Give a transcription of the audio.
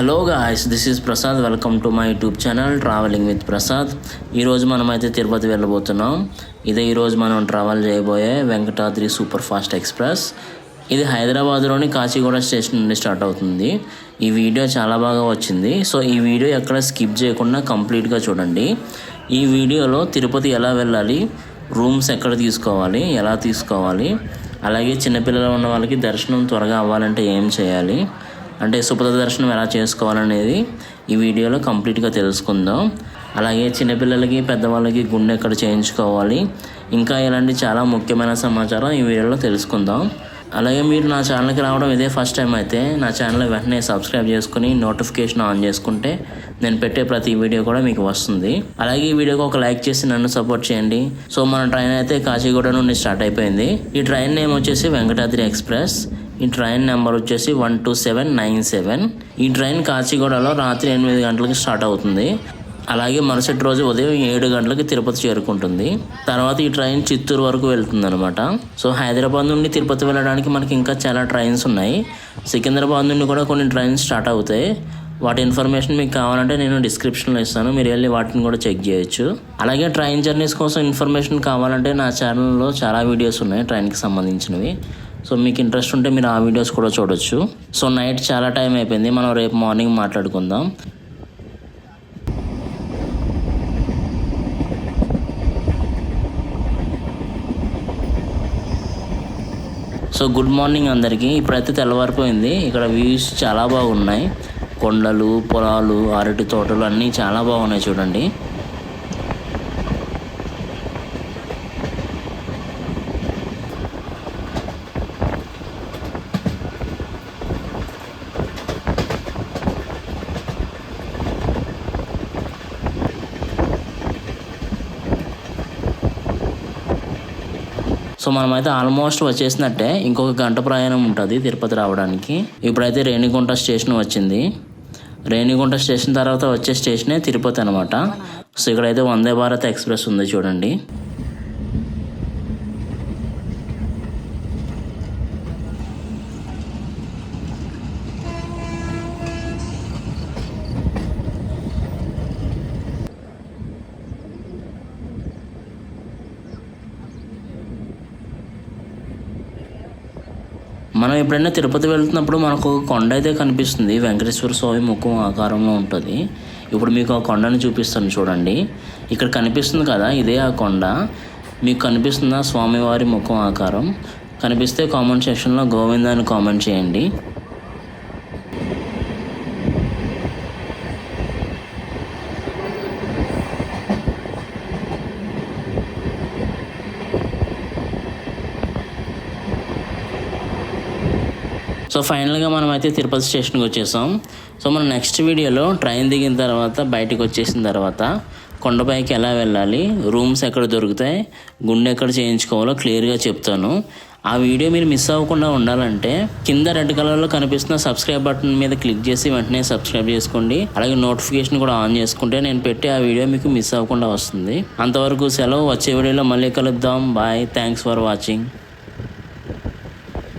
Hello guys this is Prasad. Welcome to my YouTube channel travelling with Prasad. ఈరోజు మనమైతే తిరుపతి వెళ్ళబోతున్నాం. ఇదే ఈరోజు మనం ట్రావెల్ చేయబోయే వెంకటాద్రి సూపర్ ఫాస్ట్ ఎక్స్ప్రెస్. ఇది హైదరాబాద్లోని కాచిగూడ స్టేషన్ నుండి స్టార్ట్ అవుతుంది. ఈ వీడియో చాలా బాగా వచ్చింది. సో ఈ వీడియో ఎక్కడ స్కిప్ చేయకుండా కంప్లీట్గా చూడండి. ఈ వీడియోలో తిరుపతి ఎలా వెళ్ళాలి రూమ్స్ ఎక్కడ తీసుకోవాలి ఎలా తీసుకోవాలి అలాగే చిన్నపిల్లలు ఉన్న వాళ్ళకి దర్శనం త్వరగా అవ్వాలంటే ఏం చేయాలి అంటే సుపథ దర్శనం ఎలా చేసుకోవాలనేది ఈ వీడియోలో కంప్లీట్గా తెలుసుకుందాం. అలాగే చిన్నపిల్లలకి పెద్దవాళ్ళకి గుండె ఎక్కడ చేయించుకోవాలి ఇంకా ఇలాంటి చాలా ముఖ్యమైన సమాచారం ఈ వీడియోలో తెలుసుకుందాం. అలాగే మీరు నా ఛానల్కి రావడం ఇదే ఫస్ట్ టైం అయితే నా ఛానల్ వెంటనే సబ్స్క్రైబ్ చేసుకుని నోటిఫికేషన్ ఆన్ చేసుకుంటే నేను పెట్టే ప్రతి వీడియో కూడా మీకు వస్తుంది. అలాగే ఈ వీడియోకి ఒక లైక్ చేసి నన్ను సపోర్ట్ చేయండి. సో మన ట్రైన్ అయితే కాచిగూడ నుండి స్టార్ట్ అయిపోయింది. ఈ ట్రైన్ నేమ్ వచ్చేసి వెంకటాద్రి ఎక్స్ప్రెస్. ఈ ట్రైన్ నెంబర్ వచ్చేసి one two seven nine seven. ఈ ట్రైన్ కాచిగూడలో రాత్రి ఎనిమిది గంటలకు స్టార్ట్ అవుతుంది. అలాగే మరుసటి రోజు ఉదయం ఏడు గంటలకి తిరుపతి చేరుకుంటుంది. తర్వాత ఈ ట్రైన్ చిత్తూరు వరకు వెళ్తుంది అనమాట సో హైదరాబాద్ నుండి తిరుపతి వెళ్ళడానికి మనకి ఇంకా చాలా ట్రైన్స్ ఉన్నాయి. సికింద్రాబాద్ నుండి కూడా కొన్ని ట్రైన్స్ స్టార్ట్ అవుతాయి. వాటి ఇన్ఫర్మేషన్ మీకు కావాలంటే నేను డిస్క్రిప్షన్లో ఇస్తాను. మీరు వెళ్ళి వాటిని కూడా చెక్ చేయొచ్చు. అలాగే ట్రైన్ జర్నీస్ కోసం ఇన్ఫర్మేషన్ కావాలంటే నా ఛానల్లో చాలా వీడియోస్ ఉన్నాయి ట్రైన్కి సంబంధించినవి. సో మీకు ఇంట్రెస్ట్ ఉంటే మీరు ఆ వీడియోస్ కూడా చూడొచ్చు. సో నైట్ చాలా టైం అయిపోయింది. మనం రేపు మార్నింగ్ మాట్లాడుకుందాం. సో గుడ్ మార్నింగ్ అందరికీ. ఇప్పుడైతే తెల్లవారిపోయింది. ఇక్కడ వ్యూస్ చాలా బాగున్నాయి. కొండలు పొలాలు అరటి తోటలు అన్నీ చాలా బాగున్నాయి చూడండి. సో మనమైతే ఆల్మోస్ట్ వచ్చేసినట్టే ఇంకొక గంట ప్రయాణం ఉంటుంది తిరుపతి రావడానికి. ఇప్పుడైతే రేణిగుంట స్టేషన్ వచ్చింది. రేణిగుంట స్టేషన్ తర్వాత వచ్చే స్టేషనే తిరుపతి అనమాట సో ఇక్కడైతే వందే భారత్ ఎక్స్ప్రెస్ ఉంది చూడండి. మనం ఎప్పుడైనా తిరుపతి వెళ్తున్నప్పుడు మనకు కొండ అయితే కనిపిస్తుంది. వెంకటేశ్వర స్వామి ముఖం ఆకారంలో ఉంటుంది. ఇప్పుడు మీకు ఆ కొండను చూపిస్తాను చూడండి. ఇక్కడ కనిపిస్తుంది కదా ఇదే ఆ కొండ. మీకు కనిపిస్తుందా స్వామివారి ముఖం ఆకారం. కనిపిస్తే కామెంట్ సెక్షన్లో గోవిందాన్ని అని కామెంట్ చేయండి. సో ఫైనల్గా మనం అయితే తిరుపతి స్టేషన్కి వచ్చేసాం. సో మనం నెక్స్ట్ వీడియోలో ట్రైన్ దిగిన తర్వాత బయటకు వచ్చేసిన తర్వాత కొండపైకి ఎలా వెళ్ళాలి రూమ్స్ ఎక్కడ దొరుకుతాయి గుండె ఎక్కడ చేయించుకోవాలో క్లియర్గా చెప్తాను. ఆ వీడియో మీరు మిస్ అవ్వకుండా ఉండాలంటే కింద రెడ్ కలర్లో కనిపిస్తున్న సబ్స్క్రైబ్ బటన్ మీద క్లిక్ చేసి వెంటనే సబ్స్క్రైబ్ చేసుకోండి. అలాగే నోటిఫికేషన్ కూడా ఆన్ చేసుకుంటే నేను పెట్టే ఆ వీడియో మీకు మిస్ అవ్వకుండా వస్తుంది. అంతవరకు సెలవు వచ్చే వీడియోలో మళ్ళీ కలుద్దాం. బాయ్. Thanks for watching.